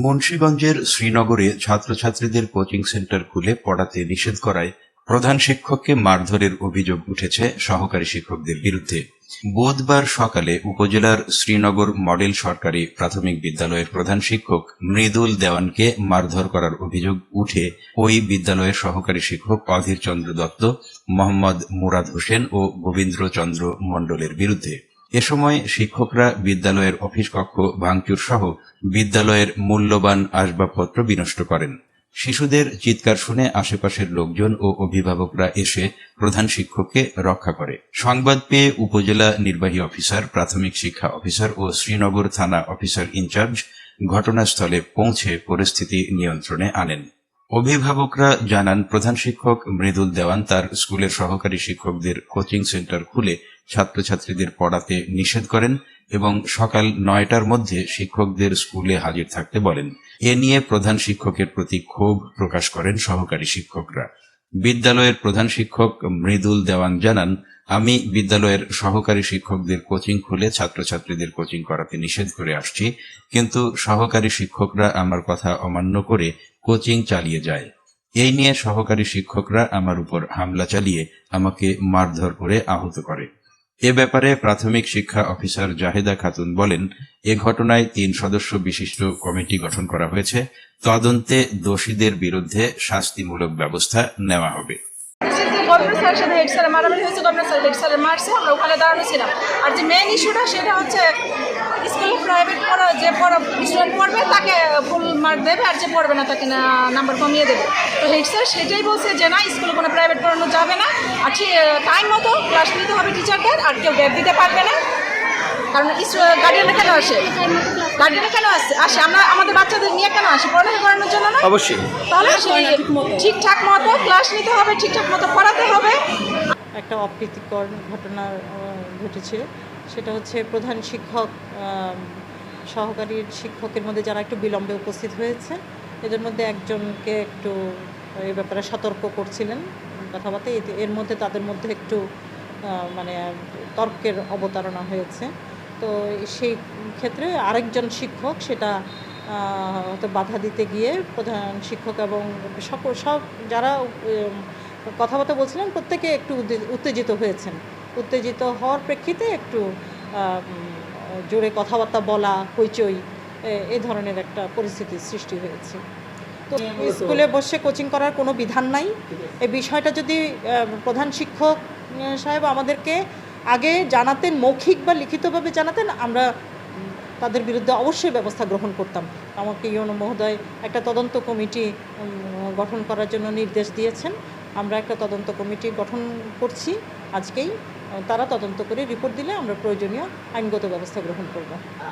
মুন্সীগঞ্জের শ্রীনগরে ছাত্রছাত্রীদের কোচিং সেন্টার খুলে পড়াতে নিষেধ করায় প্রধান শিক্ষককে মারধরের অভিযোগ উঠেছে সহকারী শিক্ষকদের বিরুদ্ধে। বুধবার সকালে উপজেলার শ্রীনগর মডেল সরকারি প্রাথমিক বিদ্যালয়ের প্রধান শিক্ষক মৃদুল দেওয়ানকে মারধর করার অভিযোগ উঠে ওই বিদ্যালয়ের সহকারী শিক্ষক অধীর চন্দ্র দত্ত, মোহাম্মদ মুরাদ হোসেন ও গোবিন্দ্র চন্দ্র মণ্ডলের বিরুদ্ধে। এ সময় শিক্ষকরা বিদ্যালয়ের অফিস কক্ষ, ভাঙচুর সহ বিদ্যালয়ের মূল্যবান আসবাবপত্র বিনষ্ট করেন। শিশুদের চিৎকার শুনে আশেপাশের লোকজন ও অভিভাবকরা এসে প্রধান শিক্ষককে রক্ষা করে। সংবাদ পেয়ে উপজেলা নির্বাহী অফিসার, প্রাথমিক শিক্ষা অফিসার ও শ্রীনগর থানা অফিসার ইনচার্জ ঘটনাস্থলে পৌঁছে পরিস্থিতি নিয়ন্ত্রণে আনেন। অভিভাবকরা জানান, প্রধান শিক্ষক মৃদুল দেওয়ান তার স্কুলের সহকারী শিক্ষকদের কোচিং সেন্টার খুলে ছাত্রছাত্রীদের পড়াতে নিষেধ করেন এবং সকাল নয়টার মধ্যে শিক্ষকদের স্কুলে হাজির থাকতে বলেন। এ নিয়ে প্রধান শিক্ষকের প্রতি ক্ষোভ প্রকাশ করেন সহকারী শিক্ষকরা। বিদ্যালয়ের প্রধান শিক্ষক মৃদুল দেওয়ান জানান আমি বিদ্যালয়ের সহকারী শিক্ষকদের কোচিং খুলে ছাত্রছাত্রীদের কোচিং করাতে নিষেধ করে আসছি, কিন্তু সহকারী শিক্ষকরা আমার কথা অমান্য করে কোচিং চালিয়ে যায়। এই নিয়ে সহকারী শিক্ষকরা আমার উপর হামলা চালিয়ে আমাকে মারধর করে আহত করে। এ ব্যাপারে প্রাথমিক শিক্ষা অফিসার জাহেদা খাতুন বলেন, এ ঘটনায় তিন সদস্য বিশিষ্ট কমিটি গঠন করা হয়েছে। তদন্তে দোষীদের বিরুদ্ধে শাস্তিমূলক ব্যবস্থা নেওয়া হবে। গভর্নমেন্ট স্যারের সাথে হেড স্যারের মারামারি হয়েছে, গভর্নমেন্ট স্যার হেড স্যারের মারছে, আমরা ওখানে দাঁড়ানো ছিলাম। আর যে মেন ইস্যুটা সেটা হচ্ছে স্কুলে প্রাইভেট পড়া, যে পড়া স্টুডেন্ট পড়বে তাকে ফুল মার্ক দেবে, আর যে পড়বে না তাকে নাম্বার কমিয়ে দেবে। তো হেড স্যার সেটাই বলছে যে, না স্কুলে কোনো প্রাইভেট পড়ানো যাবে না। আর টাইম মতো ক্লাস নিতে হবে টিচারদের আর কেউ গ্যাপ দিতে পারবে না। কারণ গার্ডিয়ানরা কেন আসে? গার্ডিয়ানরা কেন আসে আসে? আমরা, আমাদের বাচ্চাদের নিয়ে কেন আসে? পড়ালেখা করানোর না অবশ্যই। তাহলে সেই ঠিকঠাক মতো ক্লাস নিতে হবে ঠিকঠাক মতো পড়াতে হবে। একটা অপ্রীতিকর ঘটনা আহ, ঘটেছে। সেটা হচ্ছে প্রধান শিক্ষক সহকারী শিক্ষকের মধ্যে যারা একটু বিলম্বে উপস্থিত হয়েছে এদের মধ্যে একজনকে একটু এই ব্যাপারে সতর্ক করছিলেন কথাবার্তা। এতে- এর মধ্যে তাদের মধ্যে একটু মানে তর্কের অবতারণা হয়েছে। তো সেই ক্ষেত্রে আরেকজন শিক্ষক সেটা বাধা দিতে গিয়ে প্রধান শিক্ষক এবং সকল সব যারা কথাবার্তা বলছিলেন প্রত্যেকে একটু উত্তেজিত হয়েছেন। উত্তেজিত হওয়ার প্রেক্ষিতে একটু জোরে কথাবার্তা বলা হইচই এ- এই ধরনের একটা পরিস্থিতির সৃষ্টি হয়েছে। তো স্কুলে বসে কোচিং করার কোনো বিধান নাই। এই বিষয়টা যদি প্রধান শিক্ষক সাহেব আমাদেরকে আগে জানাতেন মৌখিক বা লিখিতভাবে জানাতেন আমরা তাদের বিরুদ্ধে অবশ্যই ব্যবস্থা গ্রহণ করতাম। আমাকে ইয়ন মহোদয় একটা তদন্ত কমিটি গঠন করার জন্য নির্দেশ দিয়েছেন। আমরা একটা তদন্ত কমিটি গঠন করছি আজকেই। তারা তদন্ত করে রিপোর্ট দিলে আমরা প্রয়োজনীয় আইনগত ব্যবস্থা গ্রহণ করব।